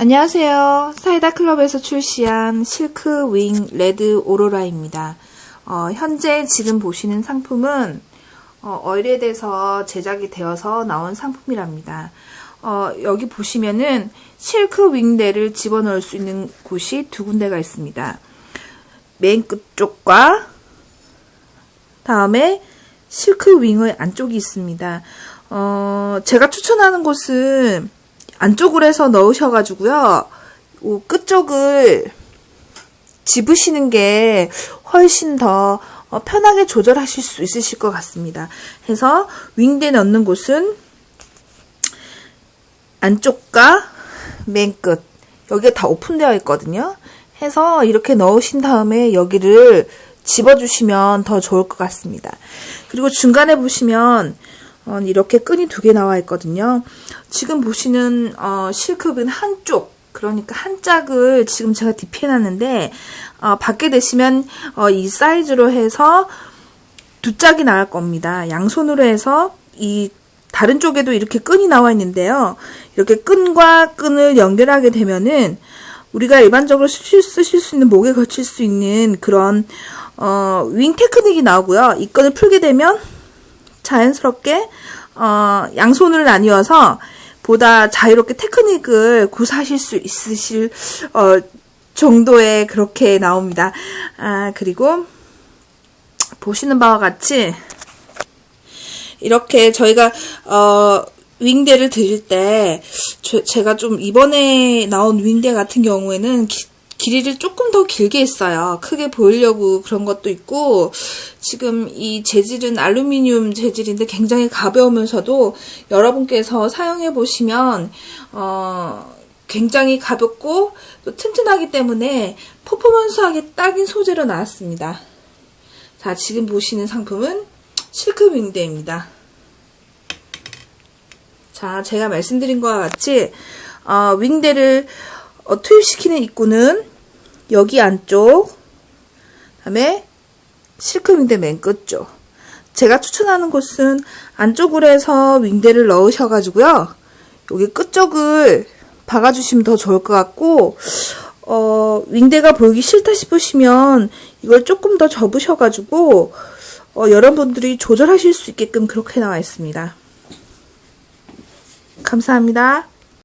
안녕하세요. 사이다 클럽에서 출시한 실크 윙 레드 오로라입니다. 어, 현재 지금 보시는 상품은 어, 오일에대해서 제작이 되어서 나온 상품이랍니다. 어, 여기 보시면은 실크 윙레를 집어넣을 수 있는 곳이 두 군데가 있습니다. 맨 끝쪽과 다음에 실크 윙의 안쪽이 있습니다. 어, 제가 추천하는 곳은 안쪽으로 해서 넣으셔가지고요. 요 끝쪽을 집으시는 게 훨씬 더 어, 편하게 조절하실 수 있으실 것 같습니다. 해서 윙대 넣는 곳은 안쪽과 맨 끝. 여기가 다 오픈되어 있거든요. 해서 이렇게 넣으신 다음에 여기를 집어주시면 더 좋을 것 같습니다. 그리고 중간에 보시면 어, 이렇게 끈이 두 개 나와 있거든요. 지금 보시는 어, 실크은 한쪽 그러니까 한 짝을 지금 제가 디피해놨는데 어, 받게 되시면 어, 이 사이즈로 해서 두 짝이 나갈 겁니다. 양손으로 해서 이 다른 쪽에도 이렇게 끈이 나와 있는데요. 이렇게 끈과 끈을 연결하게 되면은 우리가 일반적으로 쓰실, 쓰실 수 있는 목에 걸칠 수 있는 그런 어, 윙 테크닉이 나오고요. 이 끈을 풀게 되면 자연스럽게 어, 양손을 나뉘어서 보다 자유롭게 테크닉을 구사하실 수 있으실 어, 정도의 그렇게 나옵니다. 아 그리고 보시는 바와 같이 이렇게 저희가 어, 윙대를 드릴 때 저- 제가 좀 이번에 나온 윙대 같은 경우에는 기- 길이를 조금 더 길게 했어요. 크게 보이려고 그런 것도 있고 지금 이 재질은 알루미늄 재질인데 굉장히 가벼우면서도 여러분께서 사용해 보시면 어 굉장히 가볍고 또 튼튼하기 때문에 퍼포먼스하게 딱인 소재로 나왔습니다. 자, 지금 보시는 상품은 실크 윙대입니다. 자, 제가 말씀드린 것과 같이 어, 윙대를 어, 투입시키는 입구는 여기 안쪽, 다음에 실크 윙대 맨 끝쪽. 제가 추천하는 곳은 안쪽으로 해서 윙대를 넣으셔 가지고요. 여기 끝쪽을 박아주시면 더 좋을 것 같고, 어, 윙대가 보이기 싫다 싶으시면 이걸 조금 더 접으셔 가지고, 어, 여러분들이 조절하실 수 있게끔 그렇게 나와 있습니다. 감사합니다.